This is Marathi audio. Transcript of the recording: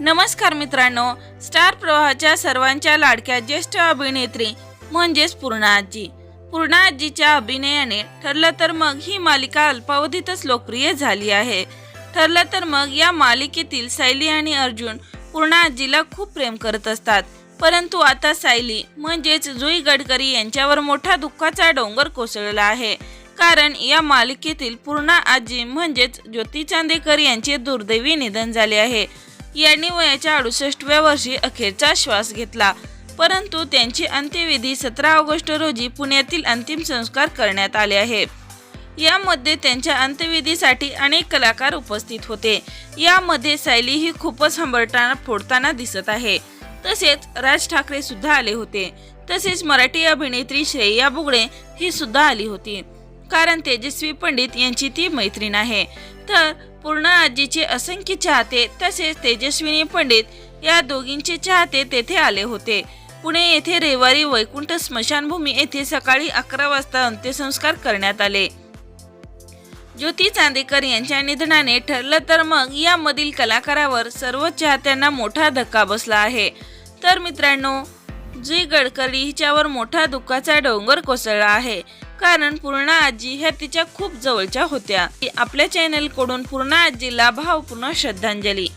नमस्कार मित्रांनो स्टार प्रवाहाच्या सर्वांच्या लाडक्या ज्येष्ठ अभिनेत्री म्हणजेच पूर्णा आजी. पूर्णा आजीच्या अभिनयाने ठरलं तर मग ही मालिका अल्पावधीतच लोकप्रिय झाली आहे. ठरलं तर मग या मालिकेतील सायली आणि अर्जुन पूर्णा आजीला खूप प्रेम करत असतात. परंतु आता सायली म्हणजेच जुई गडकरी यांच्यावर मोठा दुःखाचा डोंगर कोसळला आहे. कारण या मालिकेतील पूर्णा आजी म्हणजेच ज्योती चांदेकर यांचे दुर्दैवी निधन झाले आहे. यांनी वयाच्या अडुसष्टव्या वर्षी अखेरचा श्वास घेतला. परंतु त्यांची अंत्यविधी सतरा ऑगस्ट रोजी पुण्यातील अंतिम संस्कार करण्यात आले आहे. यामध्ये त्यांच्या अंत्यविधीसाठी अनेक कलाकार उपस्थित होते. यामध्ये सायली ही खूपच हंबरटाना फोडताना दिसत आहे. तसेच राज ठाकरे सुद्धा आले होते. तसेच मराठी अभिनेत्री श्रेया बुगडे ही सुद्धा आली होती. कारण तेजस्वी पंडित यांची ती मैत्रीण आहे. तर पूर्ण आजीचे असंख्य चाहते तसेच तेजस्विनी पंडित या दोघींचे चाहते तेथे आले होते. पुणे येथे रविवारी वैकुंठ स्मशानभूमी येथे सकाळी अकरा वाजता अंत्यसंस्कार करण्यात आले. ज्योती चांदेकर यांच्या निधनाने ठरलं तर मग यामधील कलाकारावर सर्व चाहत्यांना मोठा धक्का बसला आहे. तर मित्रांनो जी गडकरी हिच्यावर मोठा दुःखाचा डोंगर कोसळला आहे. कारण पूर्णा आजी ह्या तिच्या खूप जवळच्या होत्या. आपल्या चॅनलकडून पूर्णा आजीला भावपूर्ण श्रद्धांजली.